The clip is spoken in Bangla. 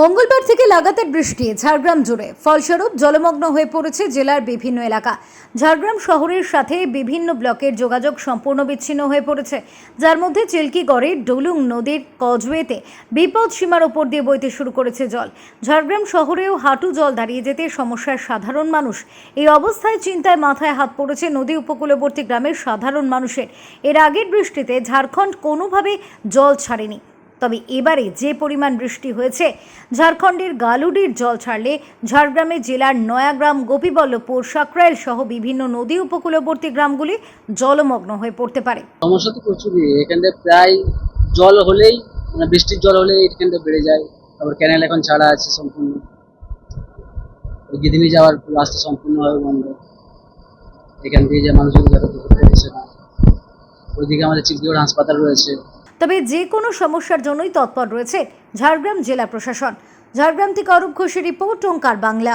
মঙ্গলবার থেকে লাগাতার বৃষ্টি ঝাড়গ্রাম জুড়ে। ফলস্বরূপ জলমগ্ন হয়ে পড়েছে জেলার বিভিন্ন এলাকা। ঝাড়গ্রাম শহরের সাথে বিভিন্ন ব্লকের যোগাযোগ সম্পূর্ণ বিচ্ছিন্ন হয়ে পড়েছে। যার মধ্যে চিল্কিগড়ের ডুলুং নদীর কজওয়েতে বিপদ সীমার ওপর দিয়ে বইতে শুরু করেছে জল। ঝাড়গ্রাম শহরেও হাঁটু জল দাঁড়িয়ে যেতে সমস্যার সাধারণ মানুষ। এই অবস্থায় চিন্তায় মাথায় হাত পড়েছে নদী উপকূলবর্তী গ্রামের সাধারণ মানুষের। এর আগের বৃষ্টিতে ঝাড়খণ্ড কোনোভাবে জল ছাড়েনি। তবে এবারে যে পরিমাণ বৃষ্টি হয়েছে, ঝাড়খণ্ডের গালুডির জল ছাড়লে ঝাড়গ্রামে জেলার নয়াগ্রাম, গোপীবল্লভপুর, সাকরাইল সহ বিভিন্ন নদী উপকূলবর্তী গ্রামগুলি জলমগ্ন হয়ে পড়তে পারে। সমস্যা তো প্রচুরই। এখানটা প্রায় জল হলেই মানে বৃষ্টির জল হলেই এখানটা বেড়ে যায়। তারপর ক্যানেল এখন ছাড়া আছে সম্পূর্ণ। গিদিনি যাওয়ার রাস্তা সম্পূর্ণভাবে বন্ধ। এখান দিয়ে যে মানুষজন যাতায়াত ওইদিকে আমাদের চিকিৎসা হাসপাতাল রয়েছে। তবে যে কোনো সমস্যার জন্যই তৎপর রয়েছে ঝাড়গ্রাম জেলা প্রশাসন। ঝাড়গ্রাম থেকে অরূপ ঘোষের রিপোর্ট ওঙ্কার বাংলা।